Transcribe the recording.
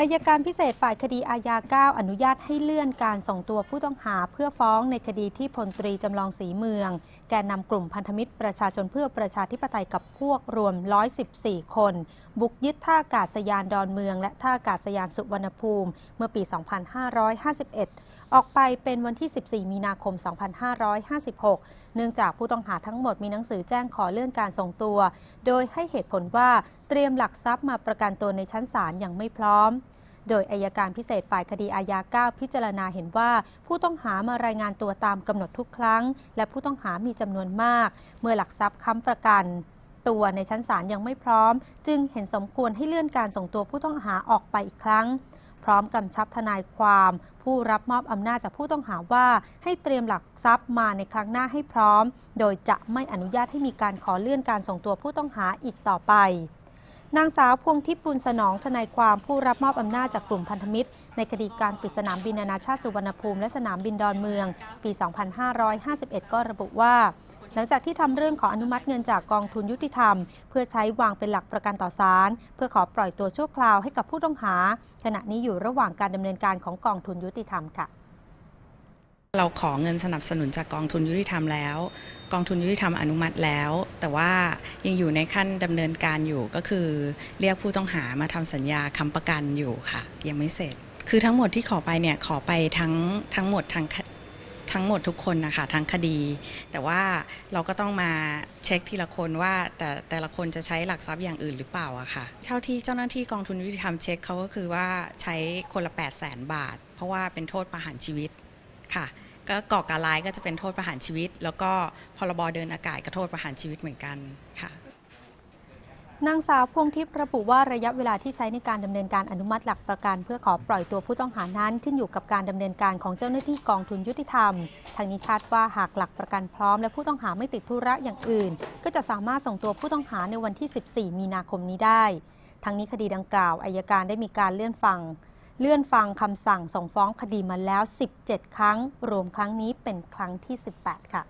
อายการพิเศษฝ่ายคดีอาญา 9 อนุญาตให้เลื่อนการส่งตัวผู้ต้องหาเพื่อฟ้องในคดีที่พลตรีจำลองศรีเมือง แกนนำกลุ่มพันธมิตรประชาชนเพื่อประชาธิปไตยกับพวกรวม 114 คน บุกยึดท่าอากาศยานดอนเมือง และท่าอากาศยานสุวรรณภูมิ เมื่อปี 2551 ออกไปเป็นวันที่ 14 มีนาคม 2556 เนื่องจากผู้ต้องหาทั้งหมดมีหนังสือแจ้งขอเลื่อนการส่งตัว โดยให้เหตุผลว่าเตรียมหลักทรัพย์มาประกันตัวในชั้นศาลยังไม่พร้อม โดยอายการพิเศษฝ่ายคดีอาญา 9 พิจารณาเห็นว่า ผู้ต้องหามารายงานตัวตามกำหนดทุกครั้ง และผู้ต้องหามีจำนวนมาก เมื่อหลักทรัพย์ค้ำประกันตัวในชั้นศาลยังไม่พร้อม จึงเห็นสมควรให้เลื่อนการส่งตัวผู้ต้องหาออกไปอีกครั้ง พร้อมกำชับทนายความ ผู้รับมอบอำนาจจากผู้ต้องหาว่าให้เตรียมหลักทรัพย์มาในครั้งหน้าให้พร้อม โดยจะไม่อนุญาตให้มีการขอเลื่อนการส่งตัวผู้ต้องหาอีกต่อไป นางสาวพวงทิพย์บุญสนองทนายความผู้รับมอบอำนาจจากกลุ่มพันธมิตร ในคดีการปิดสนามบินนานาชาติสุวรรณภูมิและสนามบินดอนเมือง ปี 2551 ก็ระบุว่าหลังจากที่ทำเรื่องขออนุมัติเงินจากกองทุนยุติธรรม เพื่อใช้วางเป็นหลักประกันต่อศาลเพื่อขอปล่อยตัวชั่วคราวให้กับผู้ต้องหา ขณะนี้อยู่ระหว่างการดำเนินการของกองทุนยุติธรรมค่ะ เราขอเงินสนับสนุนจากกองทุนยุติธรรมแล้ว กองทุนยุติธรรมอนุมัติแล้ว แต่ว่ายังอยู่ในขั้นดำเนินการอยู่ก็คือเรียกผู้ต้องหามาทำสัญญาค้ำประกันอยู่ค่ะ ยังไม่เสร็จ คือทั้งหมดที่ขอไปเนี่ยขอไปทั้งทั้งหมดทั้งทั้งหมดทุกคนนะคะทั้งคดี แต่ว่าเราก็ต้องมาเช็คทีละคนว่า แต่แต่ละคนจะใช้หลักทรัพย์อย่างอื่นหรือเปล่าอะค่ะ เท่าที่เจ้าหน้าที่กองทุนยุติธรรมเช็คเขาก็คือว่าใช้คนละ 8 0 0แสนบาท เพราะว่าเป็นโทษประหารชีวิต ค่ะ ก็ก่อการร้ายก็จะเป็นโทษประหารชีวิต แล้วก็พรบเดินอากาศก็โทษประหารชีวิตเหมือนกันค่ะนางสาวพวงทิพย์ระบุว่าระยะเวลาที่ใช้ในการดำเนินการอนุมัติหลักประกันเพื่อขอปล่อยตัวผู้ต้องหานั้นขึ้นอยู่กับการดำเนินการของเจ้าหน้าที่กองทุนยุติธรรม ทางนี้คาดว่าหากหลักประกันพร้อม และผู้ต้องหาไม่ติดธุระอย่างอื่น ก็จะสามารถส่งตัวผู้ต้องหาในวันที่ 14 มีนาคมนี้ได้ ทั้งนี้คดีดังกล่าวอายการได้มีการเลื่อนฟัง เลื่อนฟังคำสั่งส่งฟ้องคดีมาแล้ว 17 ครั้ง รวมครั้งนี้เป็นครั้งที่ 18 ค่ะ